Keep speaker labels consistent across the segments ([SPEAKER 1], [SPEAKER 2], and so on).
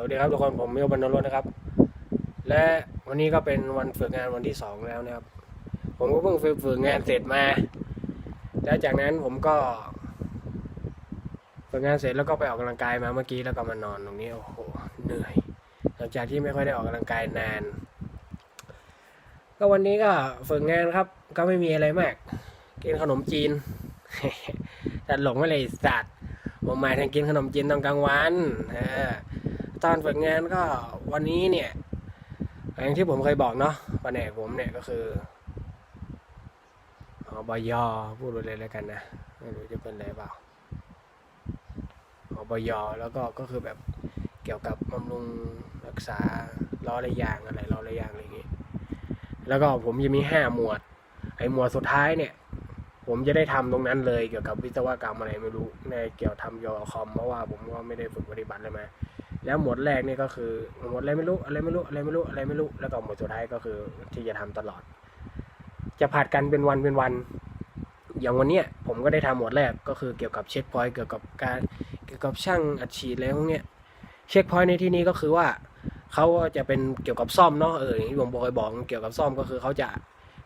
[SPEAKER 1] สวัสดีครับทุกคนผมมิวบรรณรสนะครับ และวันนี้ก็เป็นวันฝึกงานวันที่สองแล้วนะครับ ผมก็เพิ่งฝึกฝึกงานเสร็จมาแล้วจากนั้นผมก็ฝึกงานเสร็จแล้วก็ไปออกกำลังกายมาเมื่อกี้แล้วก็มานอนตรงนี้โอ้โหเหนื่อย หลังจากที่ไม่ค่อยได้ออกกำลังกายนาน ก็วันนี้ก็ฝึกงานครับ ก็ไม่มีอะไรมาก กินขนมจีนแต่หลงไม่เลยสัตว์ผมหมายถึงกินขนมจีนตอนกลางวัน เออตอนฝึกงานก็วันนี้เนี่ยอย่างที่ผมเคยบอกเนาะแผนกผมเนี่ยก็คืออบยพูดไปเลยแล้วกันนะไม่รู้จะเป็นอะไรเปล่าอบยแล้วก็ก็คือแบบเกี่ยวกับบำรุงรักษาล้อระยางอะไรล้อระยางอะไรอย่างงี้แล้วก็ผมจะมีห้าหมวด ไอ้หมวดสุดท้ายเนี่ย ผมจะได้ทำตรงนั้นเลยเกี่ยวกับวิศวกรรมอะไรไม่รู้ในเกี่ยวทำเกี่ยวกับคอมเพราะว่าผมก็ไม่ได้ฝึกปฏิบัติเลยมา แล้วหมวดแรกนี่ก็คือหมวดอะไรไม่รู้อะไรไม่รู้อะไรไม่รู้อะไรไม่รู้แล้วก็หมวดสุดท้ายก็คือที่จะทำตลอด จะผัดกันเป็นวันเป็นวัน อย่างวันเนี้ยผมก็ได้ทำหมวดแรกก็คือเกี่ยวกับเช็คพอยต์เกี่ยวกับการเกี่ยวกับช่างอัดฉีดอะไรพวกเนี้ยเช็คพอยต์ในที่นี้ก็คือว่าเขาก็จะเป็นเกี่ยวกับซ่อมเนาะเอออย่างที่ผมเคยบอกเกี่ยวกับซ่อมก็คือเขาจะ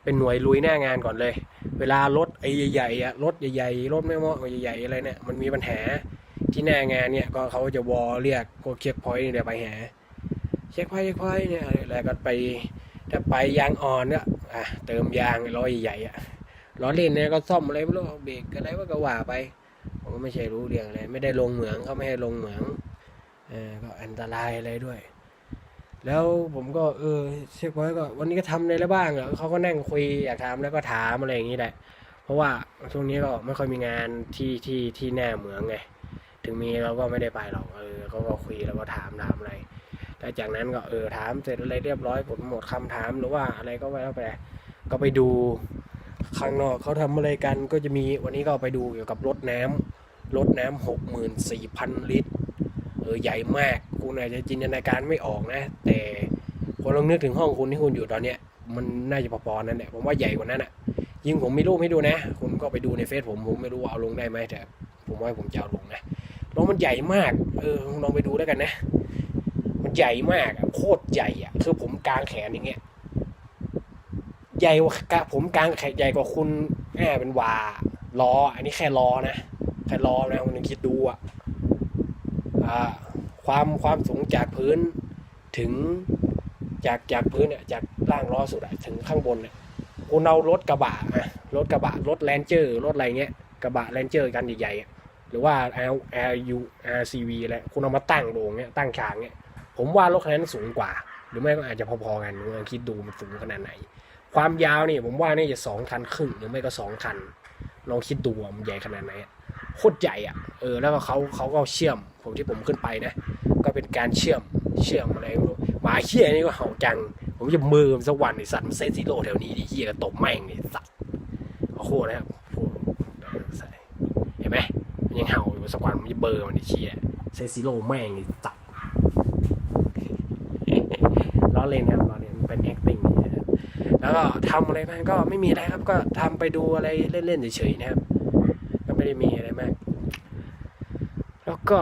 [SPEAKER 1] เป็นหน่วยลุยหน้างานก่อนเลย เวลารถไอ้ใหญ่ๆอะรถใหญ่ๆรถไม่เหมาะใหญ่ๆอะไรเนี่ยมันมีปัญหา ที่หน้างานเนี่ยก็เขาจะวอเรียกพวกเช็คพอยต์เนี่ยไปหาเช็คพอยต์เช็คพอยต์เนี่ยแล้วก็ไปถ้าไปยางอ่อนเนี่ยอะเติมยางล้อใหญ่ๆอะล้อเล่นเนี่ยก็ซ่อมอะไรไม่รู้เบรกอะไรว่าก็ว่าไปผมก็ไม่ใช่รู้เรื่องอะไรไม่ได้ลงเหมืองเขาไม่ให้ลงเหมืองเออก็อันตรายอะไรด้วย แล้วผมก็เออเช็คพอยต์ก็วันนี้ก็ทำอะไรแล้วบ้างอะเขาก็นั่งคุยอยากถามแล้วก็ถามอะไรอย่างนี้แหละ เพราะว่าช่วงนี้ก็ไม่ค่อยมีงานที่ที่ที่แน่เหมืองไง ถึงมีเราก็ไม่ได้ไปหรอกเออเขาก็คุยแล้วก็ถามถามอะไรแล้วจากนั้นก็เออถามเสร็จอะไรเรียบร้อยผมหมดคำถามหรือว่าอะไรก็ไปแล้วไปก็ไปดูข้างนอกเขาทำอะไรกันก็จะมีวันนี้ก็ไปดูเกี่ยวกับรถน้ำรถน้ำหกหมื่นสี่พันลิตรเออใหญ่มากคุณอาจจะจินตนาการไม่ออกนะ แต่พอลองนึกถึงห้องคุณที่คุณอยู่ตอนเนี้ยมันน่าจะพอๆนั่นแหละผมว่าใหญ่กว่านั้นอะยิ่งผมมีรูปให้ดูนะ คุณก็ไปดูในเฟซผมผมไม่รู้ว่าเอาลงได้ไหมแต่ผมว่าผมจะเอาลงนะ รถมันใหญ่มาก เออลองไปดูแล้วกันนะ มันใหญ่มากโคตรใหญ่อะ คือผมกางแขนอย่างเงี้ย ใหญ่กว่าผมกางแขนใหญ่กว่าคุณแอบเป็นวาล้อ อันนี้แค่ล้อนะแค่ล้อนะคุณลองคิดดูอะอ่าความความสูงจากพื้นถึงจากจากพื้นเนี่ยจากล่างล้อสุดถึงข้างบนเนี่ยคุณเอารถกระบะอะรถกระบะรถแลนเจอร์รถอะไรเงี้ยกระบะแลนเจอร์กันใหญ่ๆ หรือว่า L L U R C V อะไรคุณเอามาตั้งโด่งเงี้ยตั้งฉากเงี้ยผมว่ารถคันนั้นสูงกว่า หรือไม่ก็อาจจะพอๆกันลองคิดดูมันสูงขนาดไหน ความยาวนี่ผมว่านี่จะสองคันครึ่งหรือไม่ก็สองคันลองคิดดูมันใหญ่ขนาดไหนโคตรใหญ่อะเออแล้วก็เขาเขาก็เชื่อม ผมที่ผมขึ้นไปนะ ก็เป็นการเชื่อมเชื่อมอะไรไม่รู้หมาเขี้ยนี่ก็เห่าจัง ผมจะมือมันสักวันไอสัตว์มันเซนซิโร่แถวนี้ดิเขี้ยก็ตบแม่งนี่สัตว์โอ้โหนะครับโอ้โหใส่เห็นไหม มันยังเห่าอยู่สักวันมันจะเบอร์มันดิเขี้ยเซนซิโร่แม่งนี่สัตว์ล้อเล่นครับล้อเล่นมันเป็น acting นะครับแล้วก็ทำอะไรบ้างก็ไม่มีอะไรครับก็ทำไปดูอะไรเล่นๆเฉยๆนะครับ ก็ไม่ได้มีอะไรมาก แล้วก็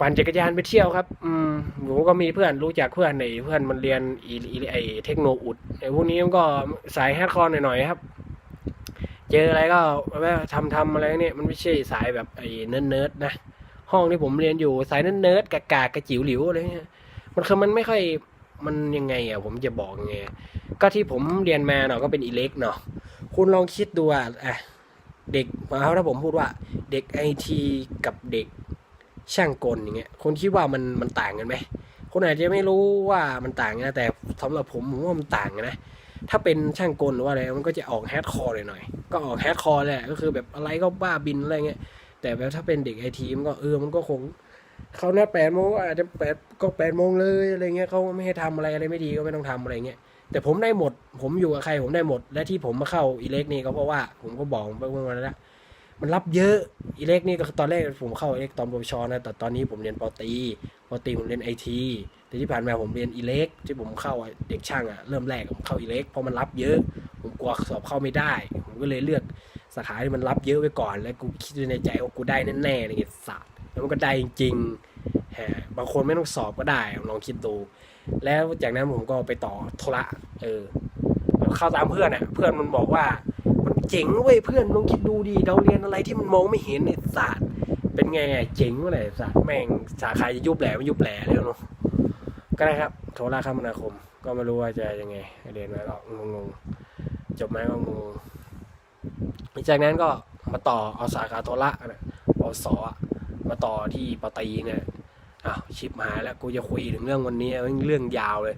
[SPEAKER 1] ปั่นจักรยานไปเที่ยวครับ อืมผมก็มีเพื่อนรู้จักเพื่อนในเพื่อนมันเรียนอีอีไอเทคโนอุดไอพวกนี้มันก็สายแฮดคอร์หน่อยๆครับ เจออะไรก็แบบทำทำอะไรเนี่ยมันไม่ใช่สายแบบไอ้เนิร์ดเนิร์ดๆนะ ห้องที่ผมเรียนอยู่สายเนิร์ดเนิร์ดๆกากากระจิ๋วหลิวอะไรเงี้ยมันคือมันไม่ค่อยมันยังไงอะผมจะบอกไงก็ที่ผมเรียนมาเนาะก็เป็นอิเล็กเนาะคุณลองคิดดูอะเด็กเอาถ้าผมพูดว่าเด็กไอทีกับเด็กช่างกลอย่างเงี้ยคุณคิดว่ามันมันต่างกันไหมคนอาจจะไม่รู้ว่ามันต่างนะแต่สำหรับผมผมว่ามันต่างกันนะ ถ้าเป็นช่างกลหรือว่าอะไรมันก็จะออกแฮดคอร์หน่อยๆก็ออกแฮดคอร์แหละก็คือแบบอะไรก็บ้าบินอะไรเงี้ยแต่แบบถ้าเป็นเด็กไอทีมันก็เออมันก็คงเขานัดแปดโมงอาจจะแปดก็แปดโมงเลยอะไรเงี้ยเขาไม่ให้ทำอะไรอะไรไม่ดีก็ไม่ต้องทำอะไรเงี้ยแต่ผมได้หมด ผมอยู่กับใครผมได้หมด และที่ผมมาเข้าอีเล็กนี่ก็เพราะว่าผมก็บอกไปเมื่อวันแล้วมันรับเยอะอีเล็กนี่ก็ตอนแรกผมเข้าอีเล็กตอนปวชนะแต่ตอนนี้ผมเรียนปตีปตีผมเรียนไอที แต่ที่ผ่านมาผมเรียนอีเล็กที่ผมเข้าเด็กช่างอะเริ่มแรกผมเข้าอีเล็กเพราะมันรับเยอะ ผมกลัวสอบเข้าไม่ได้ ผมก็เลยเลือกสาขาที่มันรับเยอะไว้ก่อน แล้วกูคิดในใจว่ากูได้แน่ๆอะไรเงี้ยสัตว์แล้วมันก็ได้จริงๆฮะบางคนไม่ต้องสอบก็ได้ลองคิดดู แล้วจากนั้นผมก็ไปต่อธุระเออเข้าตามเพื่อนอะเพื่อนมันบอกว่ามันเจ๋งเว้ยเพื่อนลองคิดดูดีเราเรียนอะไรที่มันมองไม่เห็นไอ้ศาสตร์เป็นไงไงเจ๋งเมื่อไหร่ศาสตร์แม่งสาขาจะยุบแหล่ไม่ยุบแหล่เลยเนาะ ก็ได้ครับโทรคมนาคม ก็ไม่รู้ว่าจะยังไงเรียนมาก็งงๆจบไหมก็งงหลังจากนั้นก็มาต่อเอาสาขาโทรนะปสอมาต่อที่ปตีเนี่ยอ้าวชิปหายแล้วกูจะคุยถึงเรื่องวันนี้เรื่องยาวเลย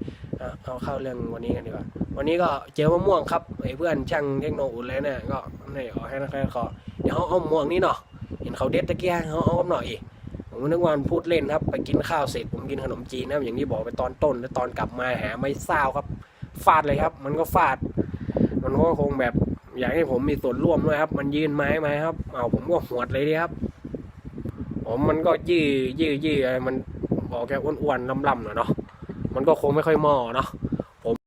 [SPEAKER 1] เอาเข้าเรื่องวันนี้กันดีกว่าวันนี้ก็เจอมะม่วงครับไอ้เพื่อนช่างเทคโนอุ่นเลยเนี่ยก็นี่ขอให้นักเรียนขอเดี๋ยวเขาเอามะม่วงนี่เนาะเห็นเขาเด็ดตะเกียงเขาเอาหน่อยอีก ผมนึกว่ามันพูดเล่นครับ ไปกินข้าวเสร็จผมกินขนมจีนนะอย่างที่บอกไปตอนต้น แล้วตอนกลับมาหาไม่เศร้าครับ ฟาดเลยครับ มันก็ฟาด มันก็คงแบบอยากให้ผมมีส่วนร่วมด้วยครับ มันยื่นไม้มาครับเอาผมก็หวดเลยดีครับ ผมมันก็ยื้อยื้อยื้อมันบอกแกอ้วนๆล่ำๆหน่อยเนาะมันก็คงไม่ค่อยมอเนาะ